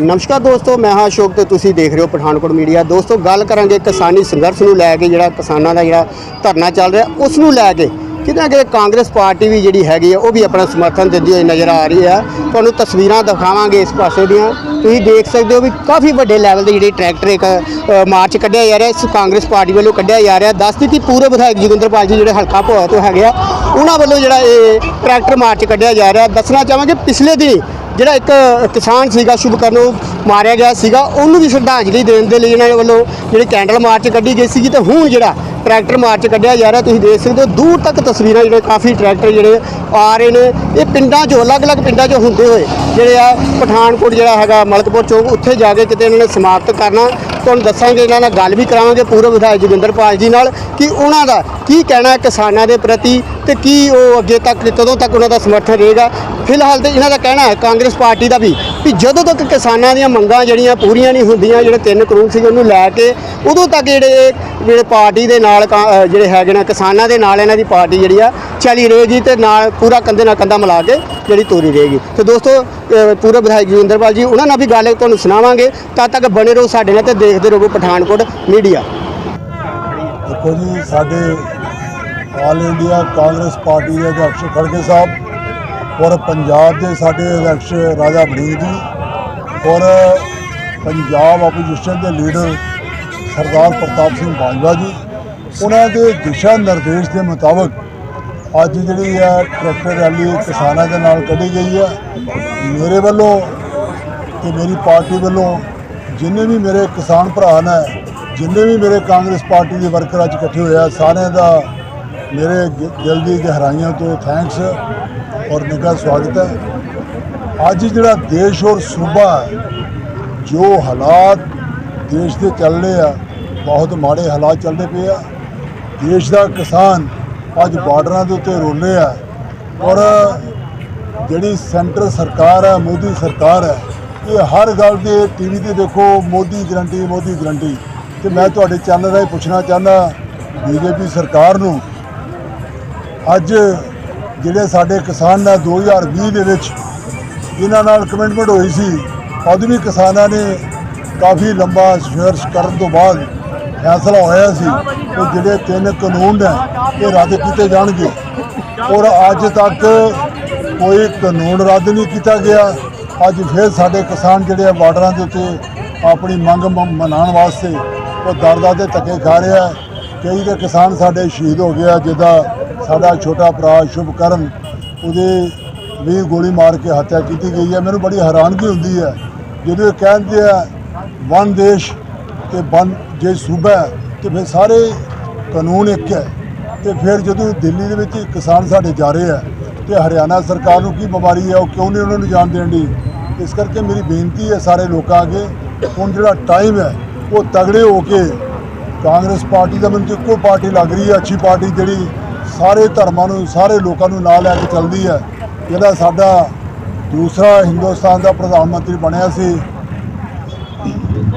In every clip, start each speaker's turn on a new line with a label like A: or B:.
A: ਨਮਸਕਾਰ ਦੋਸਤੋ, ਮੈਂ ਹਾਂ ਅਸ਼ੋਕ ਤੇ ਤੁਸੀਂ ਦੇਖ ਰਹੇ ਹੋ ਪਠਾਨਕੋਟ ਮੀਡੀਆ। ਦੋਸਤੋ, ਗੱਲ ਕਰਾਂਗੇ ਕਿਸਾਨੀ ਸੰਘਰਸ਼ ਨੂੰ ਲੈ ਕੇ, ਜਿਹੜਾ ਕਿਸਾਨਾਂ ਦਾ ਜਿਹੜਾ ਧਰਨਾ ਚੱਲ ਰਿਹਾ, ਉਸ ਨੂੰ ਲੈ ਕੇ। ਕਿਤੇ ਨਾ ਕਿਤੇ ਕਾਂਗਰਸ ਪਾਰਟੀ ਵੀ ਜਿਹੜੀ ਹੈਗੀ ਆ, ਉਹ ਵੀ ਆਪਣਾ ਸਮਰਥਨ ਦਿੰਦੀ ਹੋਈ ਨਜ਼ਰ ਆ ਰਹੀ ਹੈ ਤੁਹਾਨੂੰ ਤਸਵੀਰਾਂ ਦਿਖਾਵਾਂਗੇ ਇਸ ਪਾਸੇ ਦੀਆਂ। ਤੁਸੀਂ ਦੇਖ ਸਕਦੇ ਹੋ ਵੀ ਕਾਫੀ ਵੱਡੇ ਲੈਵਲ ਦੇ ਜਿਹੜੇ ਟਰੈਕਟਰ ਇੱਕ ਮਾਰਚ ਕੱਢਿਆ ਜਾ ਰਿਹਾ, ਇਸ ਕਾਂਗਰਸ ਪਾਰਟੀ ਵੱਲੋਂ ਕੱਢਿਆ ਜਾ ਰਿਹਾ। ਦੱਸਦੀ ਕਿ ਪੂਰੇ ਵਿਧਾਇਕ ਜੋਗਿੰਦਰਪਾਲ ਜੀ, ਜਿਹੜੇ ਹਲਕਾ ਭੋਆ ਤੋਂ ਹੈਗੇ ਆ, ਉਹਨਾਂ ਵੱਲੋਂ ਜਿਹੜਾ ਇਹ ਟਰੈਕਟਰ ਮਾਰਚ ਕੱਢਿਆ ਜਾ ਰਿਹਾ। ਦੱਸਣਾ ਚਾਹਾਂਗੇ ਪਿਛਲੇ ਦਿਨ ਜਿਹੜਾ ਇੱਕ ਕਿਸਾਨ ਸੀਗਾ ਸ਼ੁਭਕਰਨ ਨੂੰ ਮਾਰਿਆ ਗਿਆ ਸੀਗਾ, ਉਹਨੂੰ ਵੀ ਸ਼ਰਧਾਂਜਲੀ ਦੇਣ ਦੇ ਲਈ ਇਹਨਾਂ ਵੱਲੋਂ ਜਿਹੜੀ ਕੈਂਡਲ ਮਾਰਚ ਕੱਢੀ ਗਈ ਸੀਗੀ ਤੇ ਹੁਣ ਜਿਹੜਾ ਟਰੈਕਟਰ ਮਾਰਚ ਕੱਢਿਆ ਜਾ ਰਿਹਾ, ਤੁਸੀਂ ਦੇਖ ਸਕਦੇ ਹੋ, ਦੂਰ ਤੱਕ ਤਸਵੀਰਾਂ ਜਿਹੜੇ ਕਾਫੀ ਟਰੈਕਟਰ ਜਿਹੜੇ ਆ ਰਹੇ ਨੇ। ਇਹ ਪਿੰਡਾਂ 'ਚੋਂ, ਅਲੱਗ-ਅਲੱਗ ਪਿੰਡਾਂ 'ਚੋਂ ਹੁੰਦੇ ਹੋਏ ਜਿਹੜੇ ਆ ਪਠਾਨਕੋਟ ਜਿਹੜਾ ਹੈਗਾ ਮਲਕਪੁਰ ਚੌਂਕ, ਉੱਥੇ ਜਾ ਕੇ ਕਿਤੇ ਇਹਨਾਂ ਨੇ ਸਮਾਪਤ ਕਰਨਾ। ਤੁਹਾਨੂੰ ਦੱਸਾਂਗੇ, ਇਹਨਾਂ ਨਾਲ ਗੱਲ ਵੀ ਕਰਾਵਾਂਗੇ ਪੂਰਵ ਵਿਧਾਇਕ ਜੋਗਿੰਦਰਪਾਲ ਜੀ ਨਾਲ ਕਿ ਉਹਨਾਂ ਦਾ ਕੀ ਕਹਿਣਾ ਕਿਸਾਨਾਂ ਦੇ ਪ੍ਰਤੀ ਤੇ ਕੀ ਉਹ ਅੱਗੇ ਤੱਕ ਕਦੋਂ ਤੱਕ ਉਹਨਾਂ ਦਾ ਸਮਰਥਨ ਰਹੇਗਾ? ਫਿਲਹਾਲ ਤੇ ਇਹਨਾਂ ਦਾ ਕਹਿਣਾ ਹੈ ਕਾਂਗਰਸ ਪਾਰਟੀ ਦਾ ਵੀ ਵੀ ਜਦੋਂ ਤੱਕ ਕਿਸਾਨਾਂ ਦੀਆਂ ਮੰਗਾਂ ਜਿਹੜੀਆਂ ਪੂਰੀਆਂ ਨਹੀਂ ਹੁੰਦੀਆਂ ਜਿਹੜੇ ਤਿੰਨ ਕਾਨੂੰਨ ਸੀਗੇ ਉਹਨੂੰ ਲੈ ਕੇ ਉਦੋਂ ਤੱਕ ਜਿਹੜੇ ਜਿਹੜੇ ਪਾਰਟੀ ਦੇ ਨਾਲ ਕਾ- ਜਿਹੜੇ ਹੈਗੇ ਨੇ ਕਿਸਾਨਾਂ ਦੇ ਨਾਲ ਇਹਨਾਂ ਦੀ ਪਾਰਟੀ ਜਿਹੜੀ ਆ ਚੱਲੀ ਰਹੇਗੀ ਤੇ ਨਾਲ ਪੂਰਾ ਕੰਧੇ ਨਾਲ ਕੰਧਾ ਮਿਲਾ ਕੇ ਜਿਹੜੀ ਤੋਰੀ ਰਹੇਗੀ। ਤੇ ਦੋਸਤੋ ਅ, ਵਿਧਾਇਕ ਜੋਗਿੰਦਰਪਾਲ ਜੀ ਉਹਨਾਂ ਨਾਲ ਵੀ ਗੱਲ ਤੁਹਾਨੂੰ ਸੁਣਾਵਾਂਗੇ। ਤਦ ਤੱਕ ਬਣੇ ਰਹੋ ਸਾਡੇ ਨਾਲ ਤੇ ਦੇਖਦੇ ਰਹੋ ਪਠਾਨਕੋਟ ਮੀਡੀਆ।
B: ਦੇਖੋ ਜੀ ਸਾਡੇ ਆਲ ਇੰਡੀਆ ਕਾਂਗਰਸ ਪਾਰਟੀ ਦੇ ਅਧਿਕਸ਼ ਖੜਗੇ ਸਾਹਿਬ ਔਰ ਪੰਜਾਬ ਦੇ ਸਾਡੇ ਅਧਿਕਸ਼ ਰਾਜਾ ਵੜਿੰਗ ਜੀ ਔਰ ਪੰਜਾਬ ਆਪੋਜੀਸ਼ਨ ਦੇ ਲੀਡਰ ਸਰਦਾਰ ਪ੍ਰਤਾਪ ਸਿੰਘ ਬਾਜਵਾ ਜੀ। ਉਹਨਾਂ ਦੇ ਦਿਸ਼ਾ ਨਿਰਦੇਸ਼ ਦੇ ਮੁਤਾਬਕ ਅੱਜ ਜਿਹੜੀ ਹੈ ਟਰੈਕਟਰ ਰੈਲੀ ਕਿਸਾਨਾਂ ਦੇ ਨਾਲ ਕੱਢੀ ਗਈ ਹੈ। ਮੇਰੇ ਵੱਲੋਂ ਤੇ ਮੇਰੀ ਪਾਰਟੀ ਵੱਲੋਂ ਜਿੰਨੇ ਵੀ ਮੇਰੇ ਕਿਸਾਨ ਭਰਾ ਨੇ, ਜਿੰਨੇ ਵੀ ਮੇਰੇ ਕਾਂਗਰਸ ਪਾਰਟੀ ਦੇ ਵਰਕਰ ਅੱਜ ਇਕੱਠੇ ਹੋਏ ਆ, ਸਾਰਿਆਂ ਦਾ ਮੇਰੇ ਗ- ਦਿਲ ਦੀ ਗਹਿਰਾਈਆਂ ਤੋਂ ਥੈਂਕਸ ਔਰ ਨਿੱਘਾ ਸਵਾਗਤ ਹੈ। ਅੱਜ ਜਿਹੜਾ ਦੇਸ਼ ਔਰ ਸੂਬਾ ਜੋ ਹਾਲਾਤ ਦੇਸ਼ ਦੇ ਚੱਲ ਰਹੇ ਆ, ਬਹੁਤ ਮਾੜੇ ਹਾਲਾਤ ਚੱਲਦੇ ਪਏ ਆ। ਦੇਸ਼ ਦਾ ਕਿਸਾਨ ਅੱਜ ਬਾਰਡਰਾਂ ਦੇ ਉੱਤੇ ਰੋਲੇ ਆ ਔਰ ਜਿਹੜੀ ਸੈਂਟਰ ਸਰਕਾਰ ਹੈ, ਮੋਦੀ ਸਰਕਾਰ ਹੈ, ਇਹ ਹਰ ਗੱਲ ਦੇ ਟੀਵੀ ਤੇ ਦੇਖੋ, ਮੋਦੀ ਗਰੰਟੀ ਮੋਦੀ ਗਰੰਟੀ ਤੇ ਮੈਂ ਤੁਹਾਡੇ ਚੈਨਲ ਰਾਹੀਂ ਪੁੱਛਣਾ ਚਾਹੁੰਦਾ, ਬੀਜੇਪੀ ਸਰਕਾਰ ਨੂੰ ਅੱਜ ਜਿਹੜੇ ਸਾਡੇ ਕਿਸਾਨ ਨੇ 2020 ਦੇ ਵਿੱਚ ਇਹਨਾਂ ਨਾਲ ਕਮਿਟਮੈਂਟ ਹੋਈ ਸੀ ਉਦੋਂ ਵੀ ਕਿਸਾਨਾਂ ਨੇ ਕਾਫੀ ਲੰਬਾ ਸੰਘਰਸ਼ ਕਰਨ ਤੋਂ ਬਾਅਦ ਫੈਸਲਾ ਹੋਇਆ ਸੀ ਕਿ ਜਿਹੜੇ ਤਿੰਨ ਕਾਨੂੰਨ ਨੇ ਇਹ ਰੱਦ ਕੀਤੇ ਜਾਣਗੇ। ਔਰ ਅੱਜ ਤੱਕ ਕੋਈ ਕਾਨੂੰਨ ਰੱਦ ਨਹੀਂ ਕੀਤਾ ਗਿਆ। ਅੱਜ ਫਿਰ ਸਾਡੇ ਕਿਸਾਨ ਜਿਹੜੇ ਆ ਬਾਰਡਰਾਂ ਦੇ ਉੱਤੇ ਆਪਣੀ ਮੰਗ ਮਨਾਉਣ ਵਾਸਤੇ ਉਹ ਦਰਦਾਂ ਦੇ ਧੱਕੇ ਖਾ ਰਿਹਾ ਕਈ ਤਾਂ ਕਿਸਾਨ ਸਾਡੇ ਸ਼ਹੀਦ ਹੋ ਗਿਆ ਜਿੱਦਾਂ ਸਾਡਾ ਛੋਟਾ ਭਰਾ ਸ਼ੁਭਕਰਨ ਉਹਦੇ ਵੀ ਗੋਲੀ ਮਾਰ ਕੇ ਹੱਤਿਆ ਕੀਤੀ ਗਈ ਹੈ। ਮੈਨੂੰ ਬੜੀ ਹੈਰਾਨਗੀ ਹੁੰਦੀ ਹੈ। ਜਦੋਂ ਇਹ ਕਹਿੰਦੇ ਆ ਵਨ ਦੇਸ਼ ਤੇ ਵਨ ਜੇ ਸੂਬਾ ਹੈ, ਤੇ ਫਿਰ ਸਾਰੇ ਕਾਨੂੰਨ ਇੱਕ ਹੈ। ਤੇ ਫਿਰ ਜਦੋਂ ਦਿੱਲੀ ਦੇ ਵਿੱਚ ਕਿਸਾਨ ਸਾਡੇ ਜਾ ਰਹੇ ਆ ਤੇ ਹਰਿਆਣਾ ਸਰਕਾਰ ਨੂੰ ਕੀ ਬਿਮਾਰੀ ਹੈ ਉਹ ਕਿਉਂ ਨਹੀਂ ਉਹਨਾਂ ਨੂੰ ਜਾਣ ਦੇਣ ਦੀ? ਇਸ ਕਰਕੇ ਮੇਰੀ ਬੇਨਤੀ ਹੈ ਸਾਰੇ ਲੋਕਾਂ ਅੱਗੇ ਹੁਣ ਜਿਹੜਾ ਟਾਈਮ ਹੈ ਉਹ ਤਗੜੇ ਹੋ ਕੇ ਕਾਂਗਰਸ ਪਾਰਟੀ ਦਾ ਮੈਨੂੰ ਇੱਕੋ ਪਾਰਟੀ ਲੱਗ ਰਹੀ ਹੈ ਅੱਛੀ ਪਾਰਟੀ ਜਿਹੜੀ ਸਾਰੇ ਧਰਮਾਂ ਨੂੰ, ਸਾਰੇ ਲੋਕਾਂ ਨੂੰ ਨਾਲ ਲੈ ਕੇ ਚੱਲਦੀ ਹੈ। ਜਿਹੜਾ ਸਾਡਾ ਦੂਸਰਾ ਹਿੰਦੁਸਤਾਨ ਦਾ ਪ੍ਰਧਾਨ ਮੰਤਰੀ ਬਣਿਆ ਸੀ,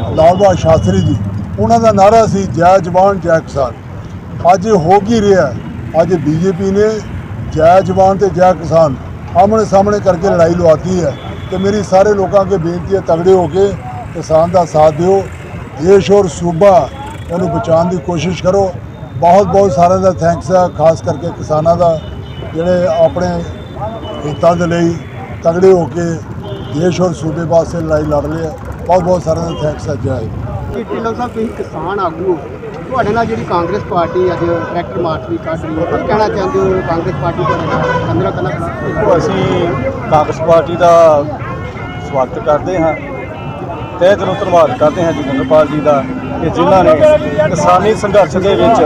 B: ਲਾਲ ਬਹਾਦਰ ਸ਼ਾਸਤਰੀ ਜੀ, ਉਹਨਾਂ ਦਾ ਨਾਰਾ ਸੀ, ਜੈ ਜਵਾਨ, ਜੈ ਕਿਸਾਨ। ਅੱਜ ਹੋ ਕੀ ਰਿਹਾ? ਅੱਜ ਬੀਜੇਪੀ ਨੇ ਜੈ ਜਵਾਨ ਤੇ ਜੈ ਕਿਸਾਨ ਆਮਣੇ ਸਾਹਮਣੇ ਕਰਕੇ ਲੜਾਈ ਲਵਾਤੀ ਹੈ। ਤੇ ਮੇਰੀ ਸਾਰੇ ਲੋਕਾਂ ਅੱਗੇ ਬੇਨਤੀ ਹੈ, ਤਗੜੇ ਹੋ ਕੇ ਕਿਸਾਨ ਦਾ ਸਾਥ ਦਿਓ। ਦੇਸ਼ ਔਰ ਸੂਬਾ ਉਹਨੂੰ ਬਚਾਉਣ ਦੀ ਕੋਸ਼ਿਸ਼ ਕਰੋ। ਬਹੁਤ ਬਹੁਤ ਸਾਰਿਆਂ ਦਾ ਥੈਂਕਸ ਹੈ ਖਾਸ ਕਰਕੇ ਕਿਸਾਨਾਂ ਦਾ ਜਿਹੜੇ ਆਪਣੇ ਹਿੱਤਾਂ ਦੇ ਲਈ ਤਗੜੇ ਹੋ ਕੇ ਦੇਸ਼ ਔਰ ਸੂਬੇ ਵਾਸਤੇ ਲੜਾਈ ਲੜ ਰਹੇ ਆ। ਬਹੁਤ ਬਹੁਤ ਸਾਰਿਆਂ ਦਾ ਥੈਂਕਸ ਹੈ ਜੈ ਹਿੰਦ।
A: ਕਿ ਢਿੱਲੋਂ ਸਾਹਿਬ ਤੁਸੀਂ ਕਿਸਾਨ ਆਗੂ ਤੁਹਾਡੇ ਨਾਲ ਜਿਹੜੀ ਕਾਂਗਰਸ ਪਾਰਟੀ ਅੱਜ ਟਰੈਕਟਰ ਮਾਰਚ ਵੀ ਕੱਢ ਰਹੀ ਹੈ ਕੀ ਕਹਿਣਾ ਚਾਹੁੰਦੇ ਹੋ? ਕਾਂਗਰਸ ਪਾਰਟੀ ਅੰਦਰ
C: ਦੇਖੋ ਅਸੀਂ ਕਾਂਗਰਸ ਪਾਰਟੀ ਦਾ ਸਵਾਗਤ ਕਰਦੇ ਹਾਂ। ਤਹਿ ਦਿਲੋਂ ਧੰਨਵਾਦ ਕਰਦੇ ਹਾਂ ਜੋਗਿੰਦਰਪਾਲ ਜੀ ਦਾ। ਕਿ ਜਿਨ੍ਹਾਂ ਨੇ ਕਿਸਾਨੀ ਸੰਘਰਸ਼ ਦੇ ਵਿੱਚ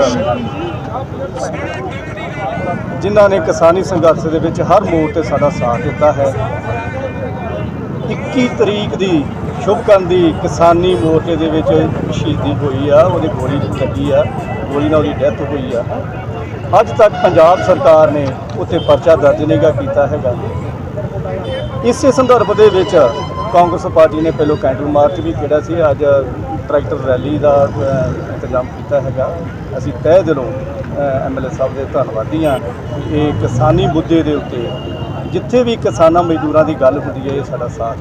C: ਜਿਨ੍ਹਾਂ ਨੇ ਕਿਸਾਨੀ ਸੰਘਰਸ਼ ਦੇ ਵਿੱਚ ਹਰ ਮੋੜ ਤੇ ਸਾਡਾ ਸਾਥ ਦਿੱਤਾ ਹੈ। 21 ਤਰੀਕ ਦੀ ਸ਼ੁਭਕਰਨ ਦੀ ਕਿਸਾਨੀ ਮੋਰਚੇ ਦੇ ਵਿੱਚ ਸ਼ਹੀਦੀ ਹੋਈ ਆ, ਉਹਦੀ ਗੋਲੀ ਲੱਗੀ ਆ, ਗੋਲੀ ਨਾਲ ਉਹਦੀ ਡੈਥ ਹੋਈ ਆ। ਅੱਜ ਤੱਕ ਪੰਜਾਬ ਸਰਕਾਰ ਨੇ ਉੱਤੇ ਪਰਚਾ ਦਰਜ ਨਹੀਂਗਾ ਕੀਤਾ ਹੈਗਾ। ਇਸੇ ਸੰਦਰਭ ਦੇ ਵਿੱਚ ਕਾਂਗਰਸ ਪਾਰਟੀ ਨੇ ਪਹਿਲੋਂ ਕੈਂਡਲ ਮਾਰਚ ਵੀ ਕਿਹੜਾ ਸੀ, ਅੱਜ ਟਰੈਕਟਰ ਰੈਲੀ ਦਾ ਇੰਤਜ਼ਾਮ ਕੀਤਾ ਹੈਗਾ। ਅਸੀਂ ਤਹਿ ਦਿਲੋਂ ਐਮਐਲਏ ਸਾਹਿਬ ਦੇ ਧੰਨਵਾਦੀ ਹਾਂ ਇਹ ਕਿਸਾਨੀ ਮੁੱਦੇ ਦੇ ਉੱਤੇ ਜਿੱਥੇ ਵੀ ਕਿਸਾਨਾਂ ਮਜ਼ਦੂਰਾਂ ਦੀ ਗੱਲ ਹੁੰਦੀ ਹੈ, ਇਹ ਸਾਡਾ ਸਾਥ